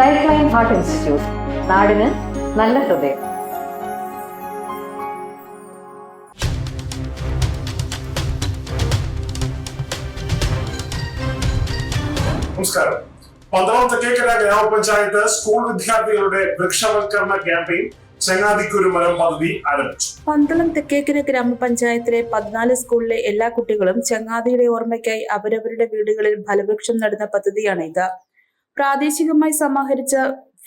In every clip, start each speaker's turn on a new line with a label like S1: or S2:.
S1: Life line heart institute നാടിന് നല്ല ഹൃദയം.
S2: നമസ്കാരം. പന്തളം തെക്കേക്കര ഗ്രാമപഞ്ചായത്ത് സ്കൂൾ വിദ്യാർത്ഥികളുടെ വൃക്ഷവൽക്കരണ ക്യാമ്പയിൻ ചങ്ങാതിക്കുരു മരം പദ്ധതി ആരംഭിച്ചു.
S3: പന്തളം തെക്കേക്കര ഗ്രാമപഞ്ചായത്തിലെ പതിനാല് സ്കൂളിലെ എല്ലാ കുട്ടികളും ചങ്ങാതിയുടെ ഓർമ്മയ്ക്കായി അവരവരുടെ വീടുകളിൽ ഫലവൃക്ഷം നടുന്ന പദ്ധതിയാണ് ഇത് പ്രാദേശികമായി സമാഹരിച്ച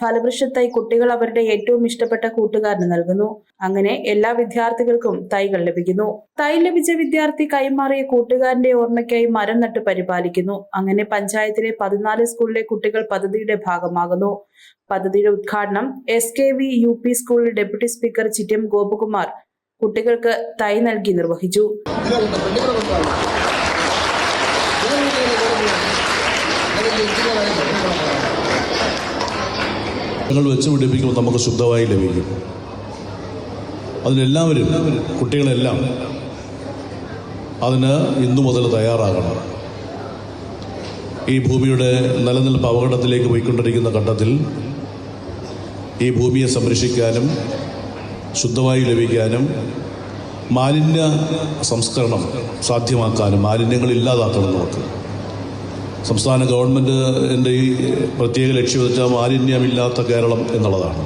S3: ഫലവൃക്ഷത്തായി കുട്ടികൾ അവരുടെ ഏറ്റവും ഇഷ്ടപ്പെട്ട കൂട്ടുകാരന് നൽകുന്നു. അങ്ങനെ എല്ലാ വിദ്യാർത്ഥികൾക്കും തൈകൾ ലഭിക്കുന്നു. തൈ ലഭിച്ച വിദ്യാർത്ഥി കൈമാറിയ കൂട്ടുകാരന്റെ ഓർമ്മയ്ക്കായി മരം നട്ട് പരിപാലിക്കുന്നു. അങ്ങനെ പഞ്ചായത്തിലെ പതിനാല് സ്കൂളിലെ കുട്ടികൾ പദ്ധതിയുടെ ഭാഗമാകുന്നു. പദ്ധതിയുടെ ഉദ്ഘാടനം S K V U P school deputy speaker Chittam Gopakumar കുട്ടികൾക്ക് തൈ നൽകി നിർവഹിച്ചു.
S4: ഞങ്ങൾ വെച്ച് പിടിപ്പിക്കുമ്പോൾ നമുക്ക് ശുദ്ധമായി ലഭിക്കും. അതിനെല്ലാവരും കുട്ടികളെല്ലാം അതിന് ഇന്നു മുതൽ തയ്യാറാകണം. ഈ ഭൂമിയുടെ നിലനിൽപ്പ് അപകടത്തിലേക്ക് പോയിക്കൊണ്ടിരിക്കുന്ന ഘട്ടത്തിൽ ഈ ഭൂമിയെ സംരക്ഷിക്കാനും ശുദ്ധമായി ലഭിക്കാനും മാലിന്യ സംസ്കരണം സാധ്യമാക്കാനും മാലിന്യങ്ങൾ ഇല്ലാതാക്കണം നമുക്ക്. സംസ്ഥാന ഗവൺമെന്റിന്റെ ഈ പ്രത്യേക ലക്ഷ്യം വെച്ചാൽ മാലിന്യമില്ലാത്ത കേരളം എന്നുള്ളതാണ്.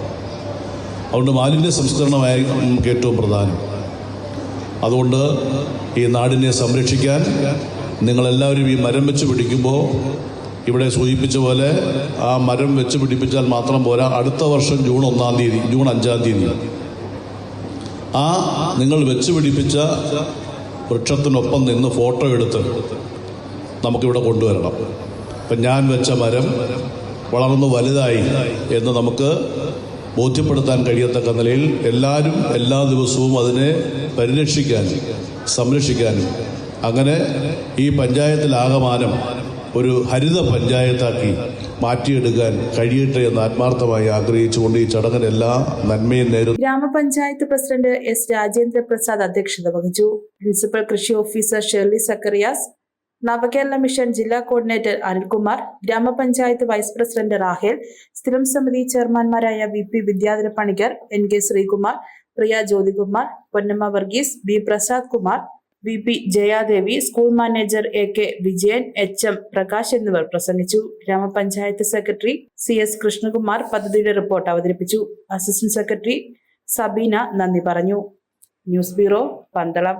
S4: അതുകൊണ്ട് മാലിന്യ സംസ്കരണമായി നമുക്ക് ഏറ്റവും പ്രധാനം. അതുകൊണ്ട് ഈ നാടിനെ സംരക്ഷിക്കാൻ നിങ്ങളെല്ലാവരും ഈ മരം വെച്ച് പിടിക്കുമ്പോൾ ഇവിടെ സൂചിപ്പിച്ച പോലെ ആ മരം വെച്ച് പിടിപ്പിച്ചാൽ മാത്രം പോരാ. അടുത്ത വർഷം ജൂൺ ഒന്നാം തീയതി ജൂൺ അഞ്ചാം തീയതി. ആ നിങ്ങൾ വെച്ച് പിടിപ്പിച്ച വൃക്ഷത്തിനൊപ്പം നിന്ന് ഫോട്ടോ എടുത്ത് നമുക്കിവിടെ കൊണ്ടുവരണം. അപ്പം ഞാൻ വെച്ച മരം വളർന്നു വലുതായി എന്ന് നമുക്ക് ബോധ്യപ്പെടുത്താൻ കഴിയത്തക്ക നിലയിൽ എല്ലാവരും എല്ലാ ദിവസവും അതിനെ പരിരക്ഷിക്കാനും സംരക്ഷിക്കാനും. അങ്ങനെ ഈ പഞ്ചായത്തിലാകമാനം ഒരു ഹരിത പഞ്ചായത്താക്കി മാറ്റിയെടുക്കാൻ കഴിയട്ടെ എന്ന് ആത്മാർത്ഥമായി ആഗ്രഹിച്ചുകൊണ്ട് ഈ ചടങ്ങിന് എല്ലാ നന്മയും നേരുന്നു.
S3: ഗ്രാമപഞ്ചായത്ത് പ്രസിഡന്റ് എസ് രാജേന്ദ്ര പ്രസാദ് അധ്യക്ഷത വഹിച്ചു. പ്രിൻസിപ്പൽ കൃഷി officer Shirley Zacharias Navakerala mission ജില്ലാ കോർഡിനേറ്റർ അനിൽകുമാർ ഗ്രാമപഞ്ചായത്ത് വൈസ് പ്രസിഡന്റ് റാഹേൽ സ്ഥിരം സമിതി ചെയർമാൻമാരായ V P Vidyadhara Panicker N K Sreekumar Priya Jyothikumar Ponnamma Varghese B Prasad Kumar V P Jayadevi school manager A K Vijayan H M Prakash എന്നിവർ പ്രസംഗിച്ചു. ഗ്രാമപഞ്ചായത്ത് secretary C S Krishnakumar പദ്ധതിയുടെ report അവതരിപ്പിച്ചു. Assistant secretary Sabeena നന്ദി പറഞ്ഞു. News bureau Pandalam.